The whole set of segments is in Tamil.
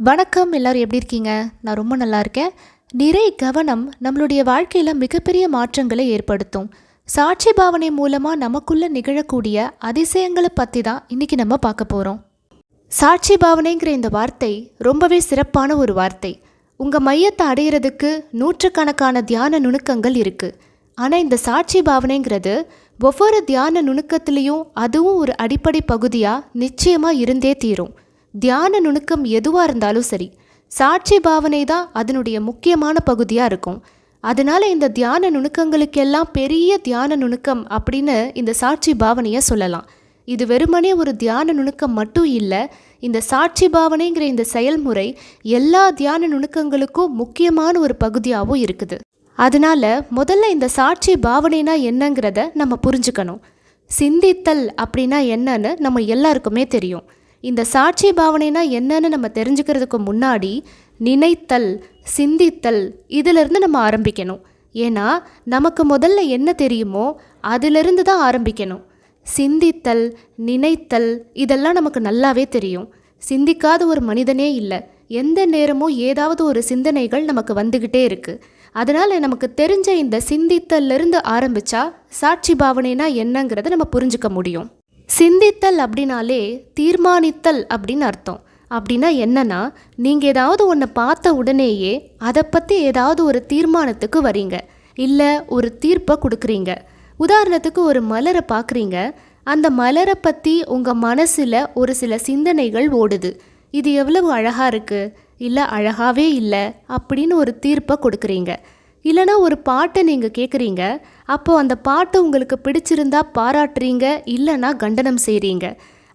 வணக்கம் எல்லாரும் எப்படி இருக்கீங்க? நான் ரொம்ப நல்லா இருக்கேன். நிறை கவனம் நம்மளுடைய வாழ்க்கையில் மிகப்பெரிய மாற்றங்களை ஏற்படுத்தும். சாட்சி பாவனை மூலமாக நமக்குள்ளே நிகழக்கூடிய அதிசயங்களை பற்றி தான் இன்னைக்கு நம்ம பார்க்க போகிறோம் சாட்சி பாவனைங்கிற இந்த வார்த்தை ரொம்பவே சிறப்பான ஒரு வார்த்தை. உங்கள் மையத்தை அடையிறதுக்கு நூற்றுக்கணக்கான தியான நுணுக்கங்கள் இருக்குது ஆனால் இந்த சாட்சி பாவனைங்கிறது ஒவ்வொரு தியான நுணுக்கத்துலேயும் அதுவும் ஒரு அடிப்படை பகுதியாக நிச்சயமாக இருந்தே தீரும். தியான நுணுக்கம் எதுவாக இருந்தாலும் சரி சாட்சி பாவனை தான் அதனுடைய முக்கியமான பகுதியாக இருக்கும். அதனால இந்த தியான நுணுக்கங்களுக்கெல்லாம் பெரிய தியான நுணுக்கம் அப்படின்னு இந்த சாட்சி பாவனையை சொல்லலாம். இது வெறுமனே ஒரு தியான நுணுக்கம் மட்டும் இல்லை இந்த சாட்சி பாவனைங்கிற இந்த செயல்முறை எல்லா தியான நுணுக்கங்களுக்கும் முக்கியமான ஒரு பகுதியாகவும் இருக்குது. அதனால முதல்ல இந்த சாட்சி பாவனைனா என்னங்கிறத நம்ம புரிஞ்சுக்கணும். சிந்தித்தல் அப்படின்னா என்னன்னு நம்ம எல்லாருக்குமே தெரியும். இந்த சாட்சி பாவனைனா என்னன்னு நம்ம தெரிஞ்சுக்கிறதுக்கு முன்னாடி நினைத்தல் சிந்தித்தல் இதிலிருந்து நம்ம ஆரம்பிக்கணும். ஏன்னா நமக்கு முதல்ல என்ன தெரியுமோ அதிலிருந்து தான் ஆரம்பிக்கணும். சிந்தித்தல் நினைத்தல் இதெல்லாம் நமக்கு நல்லாவே தெரியும். சிந்திக்காத ஒரு மனிதனே இல்லை. எந்த நேரமும் ஏதாவது ஒரு சிந்தனைகள் நமக்கு வந்துக்கிட்டே இருக்குது அதனால் நமக்கு தெரிஞ்ச இந்த சிந்தித்தல்லிருந்து ஆரம்பித்தா சாட்சி பாவனைனா என்னங்கிறத நம்ம புரிஞ்சுக்க முடியும். சிந்தித்தல் அப்படின்னாலே தீர்மானித்தல் அப்படின்னு அர்த்தம். அப்படின்னா என்னன்னா நீங்கள் ஏதாவது ஒன்று பார்த்த உடனேயே அதை பற்றி ஏதாவது ஒரு தீர்மானத்துக்கு வரீங்க. இல்லை ஒரு தீர்ப்பை கொடுக்குறீங்க. உதாரணத்துக்கு ஒரு மலரை பார்க்குறீங்க. அந்த மலரை பற்றி உங்கள் மனசில் ஒரு சில சிந்தனைகள் ஓடுது. இது எவ்வளவு அழகாக இருக்குது இல்லை அழகாகவே இல்லை அப்படின்னு ஒரு தீர்ப்பை கொடுக்குறீங்க. இல்லைனா ஒரு பாட்டை நீங்கள் கேட்குறீங்க அப்போது அந்த பாட்டு உங்களுக்கு பிடிச்சிருந்தா பாராட்டுறீங்க இல்லைன்னா கண்டனம் செய்கிறீங்க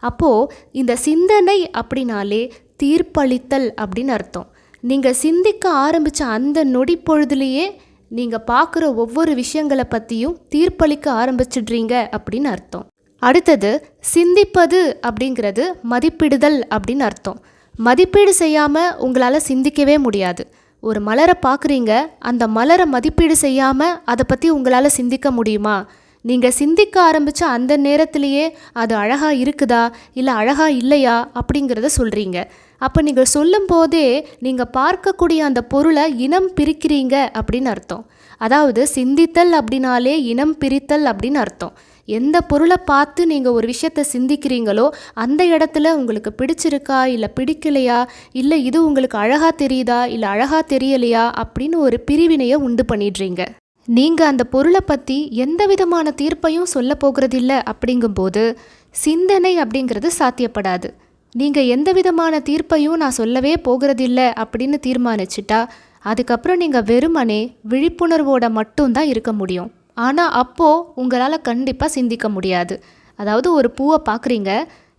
அப்போது இந்த சிந்தனை அப்படின்னாலே தீர்ப்பளித்தல் அப்படின்னு அர்த்தம். நீங்கள் சிந்திக்க ஆரம்பித்த அந்த நொடி பொழுதுலேயே நீங்கள் பார்க்குற ஒவ்வொரு விஷயங்களை பற்றியும் தீர்ப்பளிக்க ஆரம்பிச்சிடுறீங்க அப்படின்னு அர்த்தம். அடுத்தது சிந்திப்பது அப்படிங்கிறது மதிப்பிடுதல் அப்படின்னு அர்த்தம். மதிப்பீடு செய்யாமல் உங்களால் சிந்திக்கவே முடியாது. ஒரு மலரை பார்க்குறீங்க அந்த மலரை மதிப்பீடு செய்யாமல் அதை பற்றி உங்களால் சிந்திக்க முடியுமா? நீங்கள் சிந்திக்க ஆரம்பித்த அந்த நேரத்திலேயே அது அழகாக இருக்குதா? இல்லை அழகாக இல்லையா? அப்படிங்கிறத சொல்கிறீங்க அப்போ நீங்கள் சொல்லும் போதே நீங்கள் பார்க்கக்கூடிய அந்த பொருளை இனம் பிரிக்கிறீங்க அப்படின்னு அர்த்தம். அதாவது சிந்தித்தல் அப்படின்னாலே இனம் பிரித்தல் அப்படின்னு அர்த்தம். எந்த பொருளை பார்த்து நீங்கள் ஒரு விஷயத்தை சிந்திக்கிறீங்களோ அந்த இடத்துல உங்களுக்கு பிடிச்சிருக்கா இல்லை பிடிக்கலையா இல்லை இது உங்களுக்கு அழகாக தெரியுதா இல்லை அழகாக தெரியலையா அப்படின்னு ஒரு பிரிவினையை உண்டு பண்ணிடுறீங்க. நீங்கள் அந்த பொருளை பற்றி எந்த விதமான தீர்ப்பையும் சொல்ல போகிறதில்ல அப்படிங்கும்போது சிந்தனை அப்படிங்கிறது சாத்தியப்படாது. நீங்கள் எந்த விதமான தீர்ப்பையும் நான் சொல்லவே போகிறதில்ல அப்படின்னு தீர்மானிச்சிட்டா அதுக்கப்புறம் நீங்கள் வெறுமனே விழிப்புணர்வோட மட்டும்தான் இருக்க முடியும். ஆனால் அப்போது உங்களால் கண்டிப்பாக சிந்திக்க முடியாது. அதாவது ஒரு பூவை பார்க்குறீங்க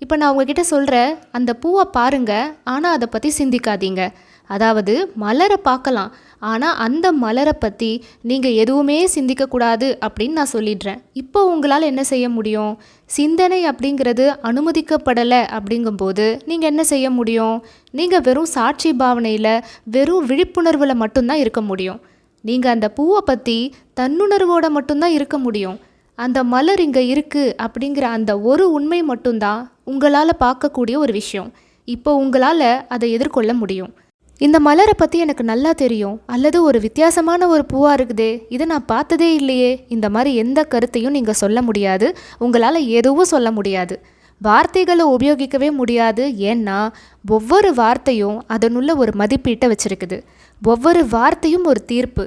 இப்போ நான் உங்ககிட்ட சொல்கிறேன் அந்த பூவை பாருங்க ஆனால் அதை பற்றி சிந்திக்காதீங்க. அதாவது மலரை பார்க்கலாம் ஆனால் அந்த மலரை பற்றி நீங்கள் எதுவுமே சிந்திக்கக்கூடாது அப்படின்னு நான் சொல்லிடுறேன். இப்போ உங்களால் என்ன செய்ய முடியும்? சிந்தனை அப்படிங்கிறது அனுமதிக்கப்படலை அப்படிங்கும்போது நீங்கள் என்ன செய்ய முடியும்? நீங்கள் வெறும் சாட்சி பாவனையில் வெறும் விழிப்புணர்வில் மட்டும்தான் இருக்க முடியும். நீங்கள் அந்த பூவை பற்றி தன்னுணர்வோட மட்டும்தான் இருக்க முடியும். அந்த மலர் இங்கே இருக்குது அப்படிங்கிற அந்த ஒரு உண்மை மட்டும்தான் உங்களால் பார்க்கக்கூடிய ஒரு விஷயம். இப்போ உங்களால் அதை எதிர்கொள்ள முடியும். இந்த மலரை பற்றி எனக்கு நல்லா தெரியும். அல்லது ஒரு வித்தியாசமான ஒரு பூவாக இருக்குதே இதை நான் பார்த்ததே இல்லையே இந்த மாதிரி எந்த கருத்தையும் நீங்கள் சொல்ல முடியாது. உங்களால் எதுவும் சொல்ல முடியாது. வார்த்தைகளை உபயோகிக்கவே முடியாது. ஏன்னா ஒவ்வொரு வார்த்தையும் அதனுள்ள ஒரு மதிப்பீட்டை வச்சுருக்குது. ஒவ்வொரு வார்த்தையும் ஒரு தீர்ப்பு.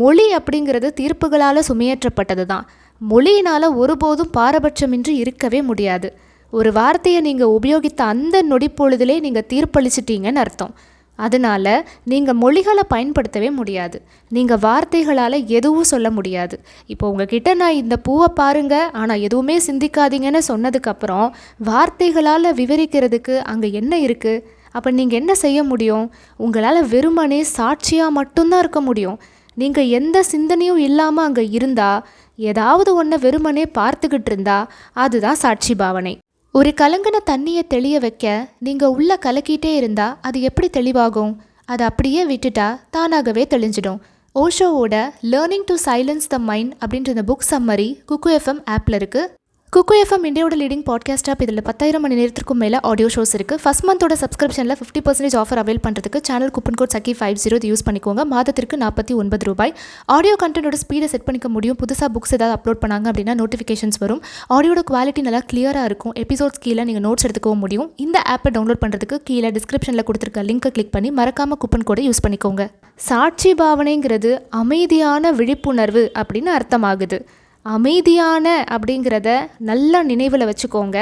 மொழி அப்படிங்கிறது தீர்ப்புகளால் சுமையேற்றப்பட்டது தான். மொழியினால் ஒருபோதும் பாரபட்சமின்றி இருக்கவே முடியாது. ஒரு வார்த்தையை நீங்கள் உபயோகித்த அந்த நொடிப்பொழுதிலே நீங்கள் தீர்ப்பளிச்சிட்டீங்கன்னு அர்த்தம். அதனால் நீங்கள் மொழிகளை பயன்படுத்தவே முடியாது. நீங்கள் வார்த்தைகளால் எதுவும் சொல்ல முடியாது. இப்போ உங்ககிட்ட நான் இந்த பூவை பாருங்கள் ஆனால் எதுவுமே சிந்திக்காதீங்கன்னு சொன்னதுக்கப்புறம் வார்த்தைகளால் விவரிக்கிறதுக்கு அங்கே என்ன இருக்குது அப்போ நீங்கள் என்ன செய்ய முடியும்? உங்களால் வெறுமனே சாட்சியாக மட்டும்தான் இருக்க முடியும். நீங்கள் எந்த சிந்தனையும் இல்லாமல் அங்கே இருந்தால் ஏதாவது ஒன்றை வெறுமனே பார்த்துக்கிட்டு இருந்தா அதுதான் சாட்சி பாவனை. ஒரு கலங்கின தண்ணியை தெளிய வைக்க நீங்கள் உள்ளே கலக்கிட்டே இருந்தால் அது எப்படி தெளிவாகும்? அதை அப்படியே விட்டுட்டா தானாகவே தெளிஞ்சிடும். ஓஷோவோட learning to silence the mind அப்படின்ற இந்த புக் சம்மரி குக்கு எஃப்எம் ஆப்பில் இருக்குது குக்கு எஃப்எம் இந்தியாவோட லீடிங் பாட்காஸ்ட் ஆப் இதில் பத்தாயிரம் மணி நேரத்திற்கும் மேலே ஆடியோ ஷோஸ் இருக்குது ஃபஸ்ட் மந்தோட சப்ஸ்கிரிப்ஷனில் ஃபிஃப்டி பர்சன்டேஜ் ஆஃபர் அவைல் பண்ணுறதுக்கு channel coupon code Chakki five zero use பண்ணிக்கோங்க. மாதத்திற்கு நாற்பத்தி ஒன்பது ரூபாய். ஆடியோ கண்டென்ட்டோட ஸ்பீடை செட் பண்ணிக்க முடியும். புதுசாக புக்ஸ் ஏதாவது அப்லோட் பண்ணாங்க அப்படின்னா நோட்டிஃபிகேஷன்ஸ் வரும். ஆடியோட குவாலிட்டி நல்லா கிளியராக இருக்கும். எபிசோட்ஸ் கீழே நீங்கள் நோட்ஸ் எடுத்துக்கவும் முடியும். இந்த ஆப்பை டவுன்லோட் பண்ணுறதுக்கு கீழே டிஸ்கிரிப்ஷனில் கொடுத்துருக்க லிங்க்கை கிளிக் பண்ணி மறக்காமல் கூப்பன் கோடை யூஸ் பண்ணிக்கோங்க. சாட்சி பாவனைங்கிறது அமைதியான விழிப்புணர்வு அப்படின்னு அர்த்தமாகுது. அமைதியான அப்படிங்கிறத நல்லா நினைவில் வச்சுக்கோங்க.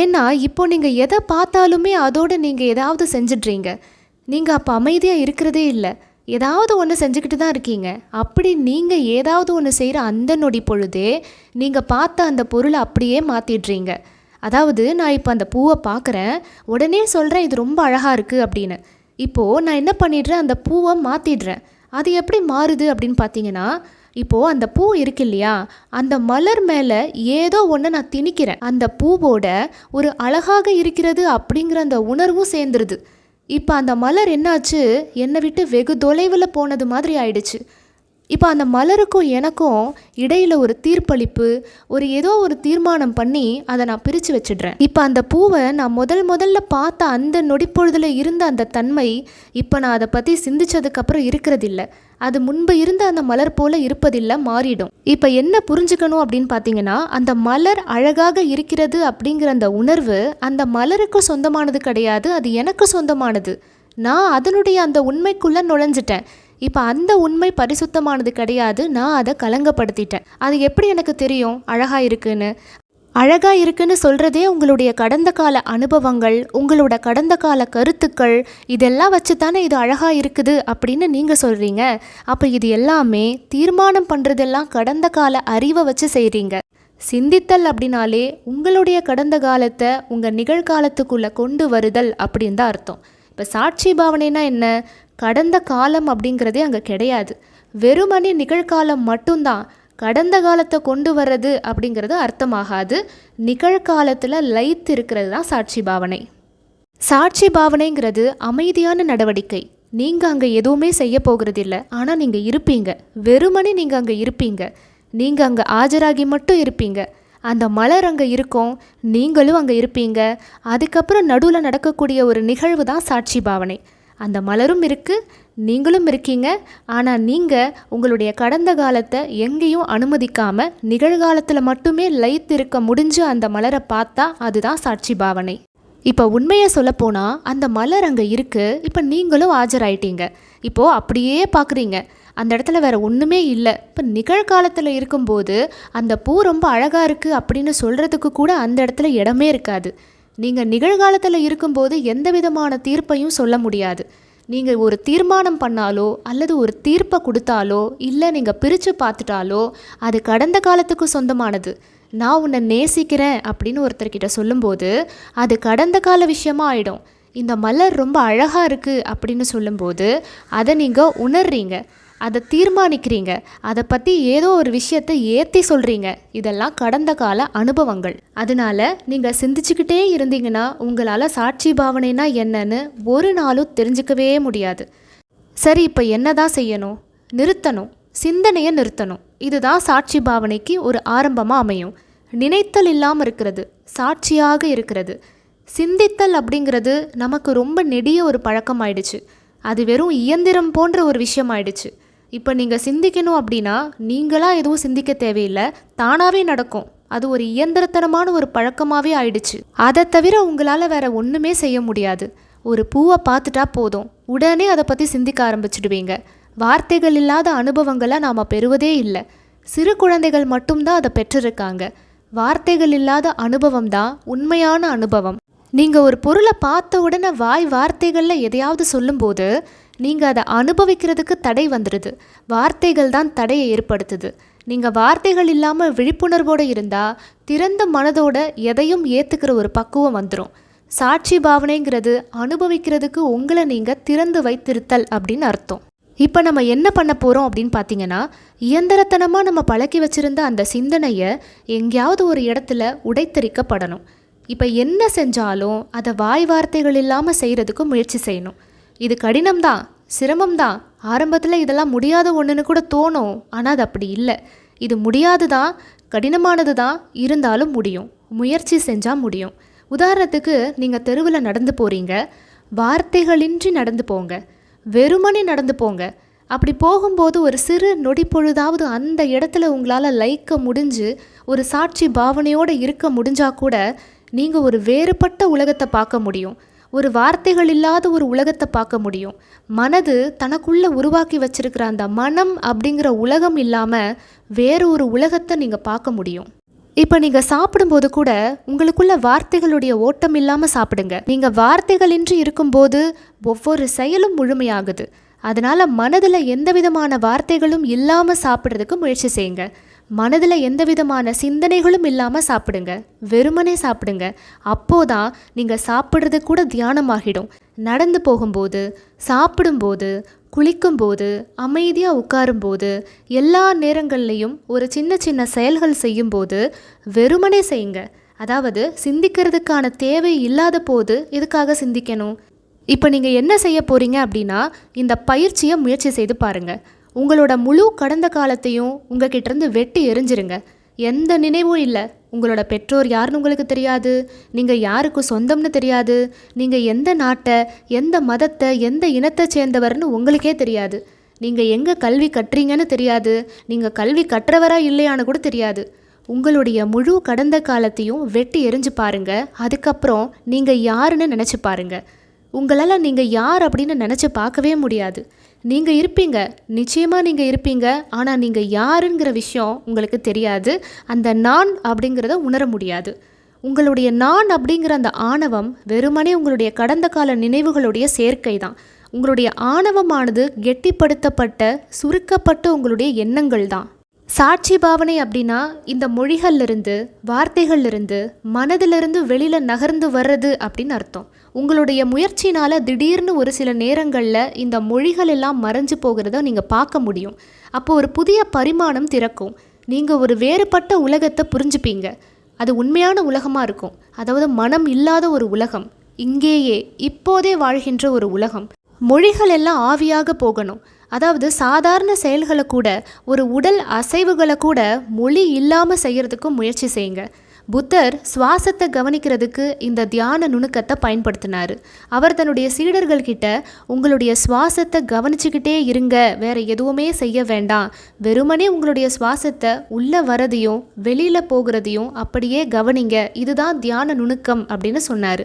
ஏன்னா இப்போ நீங்கள் எதை பார்த்தாலுமே அதோடு நீங்கள் ஏதாவது செஞ்சிட்றீங்க. நீங்கள் அப்போ அமைதியாக இருக்கிறதே இல்லை. ஏதாவது ஒன்று செஞ்சுக்கிட்டு தான் இருக்கீங்க. அப்படி நீங்கள் ஏதாவது ஒன்று செய்கிற அந்த நொடி பொழுதே நீங்கள் பார்த்த அந்த பொருளை அப்படியே மாற்றிடுறீங்க அதாவது நான் இப்போ அந்த பூவை பார்க்குறேன். உடனே சொல்கிறேன் இது ரொம்ப அழகாக இருக்குது அப்படின்னு. இப்போது நான் என்ன பண்ணிடுறேன்? அந்த பூவை மாற்றிடுறேன் அது எப்படி மாறுது அப்படின்னு பார்த்தீங்கன்னா இப்போது அந்த பூ இருக்கு இல்லையா அந்த மலர் மேலே ஏதோ ஒன்று நான் திணிக்கிறேன். அந்த பூவோட ஒரு அழகாக இருக்கிறது அப்படிங்கிற அந்த உணர்வும் சேர்ந்துருது. இப்போ அந்த மலர் என்னாச்சு? என்னை விட்டு வெகு தொலைவில் போனது மாதிரி ஆயிடுச்சு. இப்போ அந்த மலருக்கும் எனக்கும் இடையில் ஒரு தீர்ப்பளிப்பு ஒரு ஏதோ ஒரு தீர்மானம் பண்ணி அதை நான் பிரித்து வச்சிடுறேன். இப்போ அந்த பூவை நான் முதல் முதல்ல பார்த்த அந்த நொடிப்பொழுதில் இருந்த அந்த தன்மை இப்போ நான் அதை பற்றி சிந்திச்சதுக்கப்புறம் இருக்கிறதில்ல. அது முன்பு இருந்த அந்த மலர் போல இருப்பதில்லை மாறிடும். இப்போ என்ன புரிஞ்சுக்கணும் அப்படின்னு பார்த்தீங்கன்னா அந்த மலர் அழகாக இருக்கிறது அப்படிங்கிற அந்த உணர்வு அந்த மலருக்கு சொந்தமானது கிடையாது அது எனக்கு சொந்தமானது. நான் அதனுடைய அந்த உண்மைக்குள்ளே நுழைஞ்சிட்டேன். இப்போ அந்த உண்மை பரிசுத்தமானது கிடையாது. நான் அதை கலங்கப்படுத்திட்டேன். அது எப்படி எனக்கு தெரியும்? அழகாக இருக்குன்னு. அழகா இருக்குன்னு சொல்கிறதே உங்களுடைய கடந்த கால அனுபவங்கள் உங்களோட கடந்த கால கருத்துக்கள் இதெல்லாம் வச்சு தானே இது அழகாக இருக்குது அப்படின்னு நீங்கள் சொல்கிறீங்க அப்போ இது எல்லாமே தீர்மானம் பண்ணுறதெல்லாம் கடந்த கால அறிவை வச்சு செய்கிறீங்க சிந்தித்தல் அப்படின்னாலே உங்களுடைய கடந்த காலத்தை உங்கள் நிகழ்காலத்துக்குள்ளே கொண்டு வருதல் அப்படின்னு தான் அர்த்தம். இப்போ சாட்சி பாவனைனா என்ன? கடந்த காலம் அப்படிங்கிறதே அங்கே கிடையாது. வெறுமனே நிகழ்காலம் மட்டும்தான். கடந்த காலத்தை கொண்டு வர்றது அப்படிங்கிறது அர்த்தமாகாது. நிகழ்காலத்தில் லைத்து இருக்கிறது தான் சாட்சி பாவனை. சாட்சி பாவனைங்கிறது அமைதியான நடவடிக்கை. நீங்கள் அங்கே எதுவுமே செய்ய போகிறதில்ல. ஆனால் நீங்கள் இருப்பீங்க. வெறுமனே நீங்கள் அங்கே இருப்பீங்க. நீங்கள் அங்கே ஆஜராகி மட்டும் இருப்பீங்க. அந்த மலர் அங்கே இருக்கும். நீங்களும் அங்கே இருப்பீங்க. அதுக்கப்புறம் நடுவில் நடக்கக்கூடிய ஒரு நிகழ்வு தான் சாட்சி பாவனை. அந்த மலரும் இருக்குது நீங்களும் இருக்கீங்க. ஆனால் நீங்கள் உங்களுடைய கடந்த காலத்தை எங்கேயும் அனுமதிக்காமல் நிகழ்காலத்தில் மட்டுமே லைத்து இருக்க முடிஞ்சு அந்த மலரை பார்த்தா அதுதான் சாட்சி பாவனை. இப்போ உண்மையை சொல்லப்போனால் அந்த மலர் அங்கே இருக்குது இப்போ நீங்களும் ஆஜராயிட்டீங்க. இப்போது அப்படியே பார்க்குறீங்க அந்த இடத்துல வேற ஒன்றுமே இல்லை. இப்போ நிகழ்காலத்தில் இருக்கும்போது அந்த பூ ரொம்ப அழகாக இருக்குது அப்படின்னு சொல்கிறதுக்கு கூட அந்த இடத்துல இடமே இருக்காது. நீங்கள் நிகழ்காலத்தில் இருக்கும்போது எந்த விதமான தீர்ப்பையும் சொல்ல முடியாது. நீங்கள் ஒரு தீர்மானம் பண்ணாலோ அல்லது ஒரு தீர்ப்பை கொடுத்தாலோ இல்லை நீங்கள் பிரித்து பார்த்துட்டாலோ அது கடந்த காலத்துக்கு சொந்தமானது. நான் உன்னை நேசிக்கிறேன் அப்படின்னு ஒருத்தர்கிட்ட சொல்லும்போது அது கடந்த கால விஷயமா ஆகிடும் இந்த மலர் ரொம்ப அழகாக இருக்குது அப்படின்னு சொல்லும்போது அதை நீங்கள் உணர்றீங்க. அதை தீர்மானிக்கிறீங்க. அதை பற்றி ஏதோ ஒரு விஷயத்தை ஏற்றி சொல்கிறீங்க இதெல்லாம் கடந்த கால அனுபவங்கள். அதனால நீங்கள் சிந்திச்சுக்கிட்டே இருந்தீங்கன்னா உங்களால் சாட்சி பாவனைனா என்னன்னு ஒரு நாளும் தெரிஞ்சுக்கவே முடியாது. சரி இப்போ என்ன தான் செய்யணும்? நிறுத்தணும். சிந்தனையை நிறுத்தணும். இதுதான் சாட்சி பாவனைக்கு ஒரு ஆரம்பமாக அமையும். நினைத்தல் இல்லாமல் இருக்கிறது. சாட்சியாக இருக்கிறது. சிந்தித்தல் அப்படிங்கிறது நமக்கு ரொம்ப நெடிய ஒரு பழக்கம் ஆயிடுச்சு அது வெறும் இயந்திரம் போன்ற ஒரு விஷயம் ஆயிடுச்சு இப்போ நீங்கள் சிந்திக்கணும் அப்படின்னா நீங்களாக எதுவும் சிந்திக்க தேவையில்லை. தானாகவே நடக்கும். அது ஒரு இயந்திரத்தனமான ஒரு பழக்கமாகவே ஆயிடுச்சு. அதை தவிர உங்களால் வேற ஒன்றுமே செய்ய முடியாது. ஒரு பூவை பார்த்துட்டா போதும். உடனே அதை பற்றி சிந்திக்க ஆரம்பிச்சிடுவீங்க. வார்த்தைகள் இல்லாத அனுபவங்களை நாம் பெறுவதே இல்லை. சிறு குழந்தைகள் மட்டும்தான் அதை பெற்றிருக்காங்க. வார்த்தைகள் இல்லாத அனுபவம் தான் உண்மையான அனுபவம். நீங்கள் ஒரு பொருளை பார்த்த உடனே வாய் வார்த்தைகளில் எதையாவது சொல்லும்போது நீங்கள் அதை அனுபவிக்கிறதுக்கு தடை வந்துடுது வார்த்தைகள் தான் தடையை ஏற்படுத்துது. நீங்கள் வார்த்தைகள் இல்லாமல் விழிப்புணர்வோடு இருந்தால் திறந்த மனதோட எதையும் ஏற்றுக்கிற ஒரு பக்குவம் வந்துடும் சாட்சி பாவனைங்கிறது அனுபவிக்கிறதுக்கு உங்களை நீங்கள் திறந்து வைத்திருத்தல் அப்படின்னு அர்த்தம். இப்போ நம்ம என்ன பண்ண போகிறோம் அப்படின்னு பார்த்தீங்கன்னா இயந்திரத்தனமாக நம்ம பழக்கி வச்சுருந்த அந்த சிந்தனையை எங்கேயாவது ஒரு இடத்துல உடைத்தெறிக்கப்படணும். இப்போ என்ன செஞ்சாலும் அதை வாய் வார்த்தைகள் இல்லாமல் செய்கிறதுக்கு முயற்சி செய்யணும். இது கடினம்தான் சிரமம்தான். ஆரம்பத்தில் இதெல்லாம் முடியாத ஒன்றுன்னு கூட தோணும். ஆனால் அது அப்படி இல்லை. இது முடியாது தான் கடினமானது தான் இருந்தாலும் முடியும். முயற்சி செஞ்சால் முடியும். உதாரணத்துக்கு நீங்கள் தெருவில் நடந்து போகிறீங்க வார்த்தைகளின்றி நடந்து போங்க. வெறுமனே நடந்து போங்க. அப்படி போகும்போது ஒரு சிறு நொடி பொழுதாவது அந்த இடத்துல உங்களால் லைக்க முடிஞ்சு ஒரு சாட்சி பாவனையோடு இருக்க முடிஞ்சால் கூட நீங்கள் ஒரு வேறுபட்ட உலகத்தை பார்க்க முடியும். ஒரு வார்த்தைகள் இல்லாத ஒரு உலகத்தை பார்க்க முடியும். மனது தனக்குள்ளே உருவாக்கி வச்சிருக்கிற அந்த மனம் அப்படிங்கிற உலகம் இல்லாமல் வேறு ஒரு உலகத்தை நீங்கள் பார்க்க முடியும். இப்போ நீங்கள் சாப்பிடும்போது கூட உங்களுக்குள்ள வார்த்தைகளுடைய ஓட்டம் இல்லாமல் சாப்பிடுங்க. நீங்கள் வார்த்தைகளின்றி இருக்கும்போது ஒவ்வொரு செயலும் முழுமையாகுது. அதனால் மனதில் எந்த விதமான வார்த்தைகளும் இல்லாமல் சாப்பிட்றதுக்கு முயற்சி செய்யுங்க. மனதில் எந்த விதமான சிந்தனைகளும் இல்லாமல் சாப்பிடுங்க. வெறுமனே சாப்பிடுங்க. அப்போதான் நீங்கள் சாப்பிட்றது கூட தியானமாகிடும். நடந்து போகும்போது சாப்பிடும்போது குளிக்கும்போது அமைதியாக உட்காரும்போது எல்லா நேரங்கள்லையும் ஒரு சின்ன சின்ன செயல்கள் செய்யும்போது வெறுமனே செய்யுங்க. அதாவது சிந்திக்கிறதுக்கான தேவை இல்லாத போது எதுக்காக சிந்திக்கணும்? இப்போ நீங்கள் என்ன செய்ய போகிறீங்க அப்படின்னா இந்த பயிற்சியை முயற்சி செய்து பாருங்கள் உங்களோட முழு கடந்த காலத்தையும் உங்ககிட்ட இருந்து வெட்டி எரிஞ்சிருங்க. எந்த நினைவும் இல்லை. உங்களோட பெற்றோர் யாருன்னு உங்களுக்கு தெரியாது. நீங்கள் யாருக்கு சொந்தம்னு தெரியாது. நீங்கள் எந்த நாட்டை எந்த மதத்தை எந்த இனத்தை சேர்ந்தவர்னு உங்களுக்கே தெரியாது. நீங்கள் எங்கே கல்வி கட்டுறீங்கன்னு தெரியாது. நீங்கள் கல்வி கற்றவரா இல்லையான்னு கூட தெரியாது. உங்களுடைய முழு கடந்த காலத்தையும் வெட்டி எரிஞ்சு பாருங்க. அதுக்கப்புறம் நீங்கள் யாருன்னு நினச்சி பாருங்க. உங்களால் நீங்கள் யார் அப்படின்னு நினச்சி பார்க்கவே முடியாது. நீங்கள் இருப்பீங்க. நிச்சயமாக நீங்கள் இருப்பீங்க. ஆனால் நீங்கள் யாருங்கிற விஷயம் உங்களுக்கு தெரியாது. அந்த நான் அப்படிங்கிறத உணர முடியாது. உங்களுடைய நான் அப்படிங்கிற அந்த ஆணவம் வெறுமனே உங்களுடைய கடந்த கால நினைவுகளுடைய சேர்க்கை தான் உங்களுடைய ஆணவமானது கெட்டிப்படுத்தப்பட்ட சுருக்கப்பட்ட உங்களுடைய எண்ணங்கள் தான் சாட்சி பாவனை அப்படின்னா இந்த மொழிகள்லிருந்து வார்த்தைகள்லிருந்து மனதிலிருந்து வெளியில் நகர்ந்து வர்றது அப்படின்னு அர்த்தம். உங்களுடைய முயற்சினால் திடீர்னு ஒரு சில நேரங்களில் இந்த மொழிகள் எல்லாம் மறைஞ்சு போகிறத நீங்கள் பார்க்க முடியும். அப்போ ஒரு புதிய பரிமாணம் திறக்கும். நீங்கள் ஒரு வேறுபட்ட உலகத்தை புரிஞ்சுப்பீங்க. அது உண்மையான உலகமாக இருக்கும். அதாவது மனம் இல்லாத ஒரு உலகம். இங்கேயே இப்போதே வாழ்கின்ற ஒரு உலகம். மொழிகள் எல்லாம் ஆவியாக போகணும். அதாவது சாதாரண செயல்களை கூட ஒரு உடல் அசைவுகளை கூட மொழி இல்லாமல் செய்கிறதுக்கும் முயற்சி செய்யுங்க. புத்தர் சுவாசத்தை கவனிக்கிறதுக்கு இந்த தியான நுணுக்கத்தை பயன்படுத்தினார். அவர் தன்னுடைய சீடர்கள்கிட்ட உங்களுடைய சுவாசத்தை கவனிச்சுக்கிட்டே இருங்க வேற எதுவுமே செய்ய வேண்டாம். வெறுமனே உங்களுடைய சுவாசத்தை உள்ளே வரதையும் வெளியில் போகிறதையும் அப்படியே கவனிங்க. இதுதான் தியான நுணுக்கம் அப்படின்னு சொன்னார்.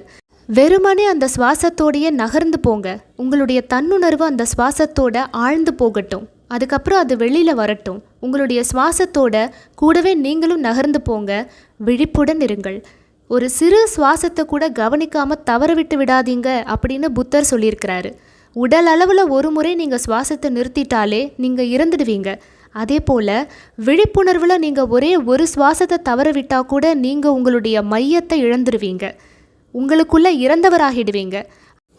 வெறுமனே அந்த சுவாசத்தோடையே நகர்ந்து போங்க. உங்களுடைய தன்னுணர்வு அந்த சுவாசத்தோட ஆழ்ந்து போகட்டும். அதுக்கப்புறம் அது வெளியில் வரட்டும். உங்களுடைய சுவாசத்தோட கூடவே நீங்களும் நகர்ந்து போங்க. விழிப்புடன் இருங்கள். ஒரு சிறு சுவாசத்தை கூட கவனிக்காமல் தவற விட்டு விடாதீங்க அப்படின்னு புத்தர் சொல்லியிருக்கிறாரு. உடல் அளவில் ஒரு முறை நீங்கள் சுவாசத்தை நிறுத்திட்டாலே நீங்கள் இறந்துடுவீங்க. அதே போல் விழிப்புணர்வில் நீங்கள் ஒரே ஒரு சுவாசத்தை தவற விட்டால் கூட நீங்கள் உங்களுடைய மையத்தை இழந்துடுவீங்க. உங்களுக்குள்ளே இறந்தவராகிடுவீங்க.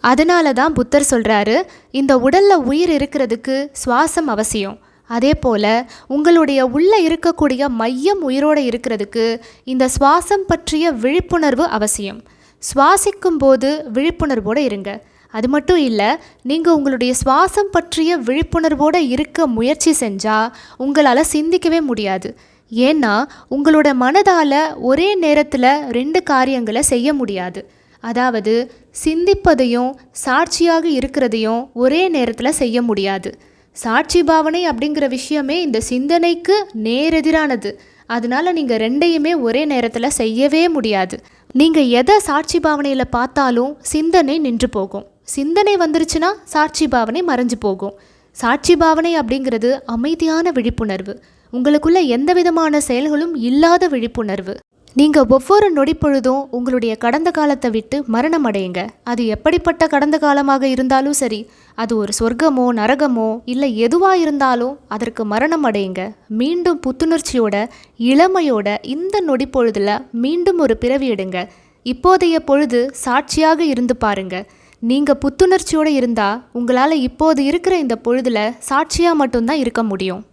அதனால தான் புத்தர் சொல்கிறாரு இந்த உடலில் உயிர் இருக்கிறதுக்கு சுவாசம் அவசியம். அதே போல் உங்களுடைய உள்ளே இருக்கக்கூடிய மையம் உயிரோடு இருக்கிறதுக்கு இந்த சுவாசம் பற்றிய விழிப்புணர்வு அவசியம். சுவாசிக்கும் போது விழிப்புணர்வோடு இருங்க. அது மட்டும் இல்லை நீங்கள் உங்களுடைய சுவாசம் பற்றிய விழிப்புணர்வோடு இருக்க முயற்சி செஞ்சால் உங்களால் சிந்திக்கவே முடியாது. ஏன்னா உங்களோட மனதால் ஒரே நேரத்தில் ரெண்டு காரியங்களை செய்ய முடியாது. அதாவது சிந்திப்பதையும் சாட்சியாக இருக்கிறதையும் ஒரே நேரத்தில் செய்ய முடியாது. சாட்சி பாவனை அப்படிங்கிற விஷயமே இந்த சிந்தனைக்கு நேரெதிரானது. அதனால நீங்கள் ரெண்டையுமே ஒரே நேரத்தில் செய்யவே முடியாது. நீங்கள் எதை சாட்சி பாவனையில் பார்த்தாலும் சிந்தனை நின்று போகும். சிந்தனை வந்துருச்சுன்னா சாட்சி பாவனை மறைஞ்சு போகும். சாட்சி பாவனை அப்படிங்கிறது அமைதியான விழிப்புணர்வு. உங்களுக்குள்ள எந்த விதமான செயல்களும் இல்லாத விழிப்புணர்வு. நீங்கள் ஒவ்வொரு நொடிப்பொழுதும் உங்களுடைய கடந்த காலத்தை விட்டு மரணம் அடையுங்க. அது எப்படிப்பட்ட கடந்த காலமாக இருந்தாலும் சரி அது ஒரு சொர்க்கமோ நரகமோ இல்லை எதுவாக இருந்தாலும் அதற்கு மரணம் அடையுங்க. மீண்டும் புத்துணர்ச்சியோட இளமையோட இந்த நொடிப்பொழுதில் மீண்டும் ஒரு பிறவி எடுங்க. இப்போதைய பொழுது சாட்சியாக இருந்து பாருங்க. நீங்கள் புத்துணர்ச்சியோடு இருந்தால் உங்களால் இப்போது இருக்கிற இந்த பொழுதில் சாட்சியாக மட்டும்தான் இருக்க முடியும்.